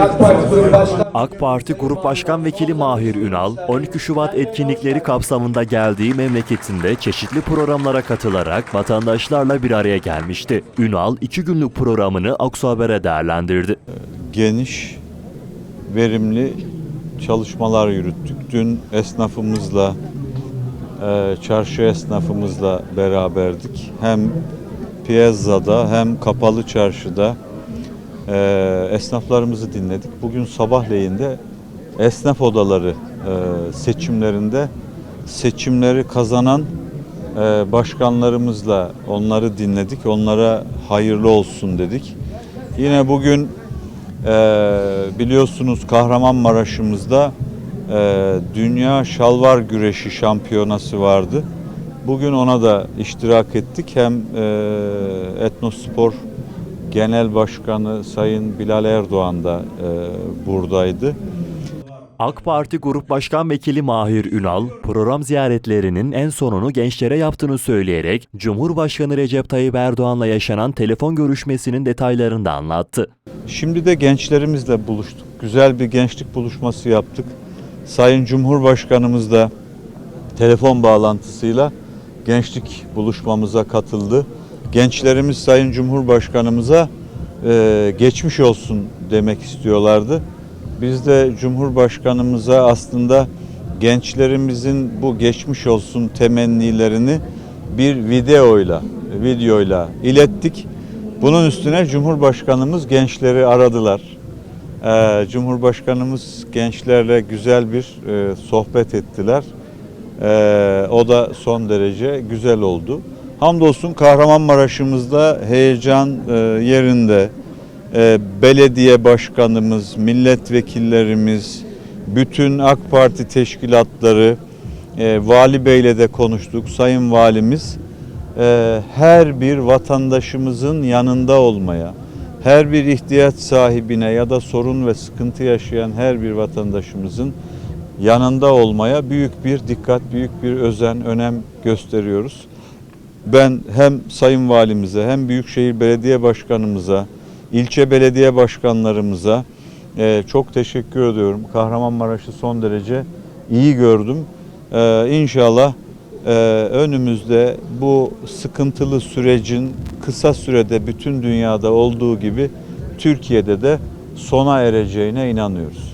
AK Parti Grup Başkanı AK Parti Grup Başkan Vekili Mahir Ünal, 12 Şubat etkinlikleri kapsamında geldiği memleketinde çeşitli programlara katılarak vatandaşlarla bir araya gelmişti. Ünal, iki günlük programını Aksu Haber'e değerlendirdi. geniş, verimli çalışmalar yürüttük. Dün esnafımızla, e, çarşı esnafımızla beraberdik. Hem Piyazza'da hem Kapalı Çarşı'da e, esnaflarımızı dinledik. Bugün sabahleyin de esnaf odaları e, seçimlerinde seçimleri kazanan e, başkanlarımızla onları dinledik. Onlara hayırlı olsun dedik. Yine bugün e, biliyorsunuz Kahramanmaraş'ımızda e, Dünya Şalvar Güreşi Şampiyonası vardı. Bugün ona da iştirak ettik. Hem e, Etnospor Genel Başkanı Sayın Bilal Erdoğan da e, buradaydı. AK Parti Grup Başkan Vekili Mahir Ünal, program ziyaretlerinin en sonunu gençlere yaptığını söyleyerek, Cumhurbaşkanı Recep Tayyip Erdoğan'la yaşanan telefon görüşmesinin detaylarını da anlattı. Şimdi de gençlerimizle buluştuk. Güzel bir gençlik buluşması yaptık. Sayın Cumhurbaşkanımız da telefon bağlantısıyla gençlik buluşmamıza katıldı. Gençlerimiz Sayın Cumhurbaşkanımıza e, geçmiş olsun demek istiyorlardı. Biz de Cumhurbaşkanımıza aslında gençlerimizin bu geçmiş olsun temennilerini bir videoyla, videoyla ilettik. Bunun üstüne Cumhurbaşkanımız gençleri aradılar. Ee, Cumhurbaşkanımız gençlerle güzel bir e, sohbet ettiler. Ee, o da son derece güzel oldu. Hamdolsun Kahramanmaraş'ımızda heyecan e, yerinde. Ee, belediye başkanımız, milletvekillerimiz, bütün AK Parti teşkilatları, e, Vali Bey'le de konuştuk, Sayın Valimiz e, her bir vatandaşımızın yanında olmaya, her bir ihtiyaç sahibine ya da sorun ve sıkıntı yaşayan her bir vatandaşımızın yanında olmaya büyük bir dikkat, büyük bir özen, önem gösteriyoruz. Ben hem Sayın Valimize hem Büyükşehir Belediye Başkanımıza, ilçe belediye başkanlarımıza e, çok teşekkür ediyorum. Kahramanmaraş'ı son derece iyi gördüm. E, inşallah e, önümüzde bu sıkıntılı sürecin kısa sürede bütün dünyada olduğu gibi Türkiye'de de sona ereceğine inanıyoruz.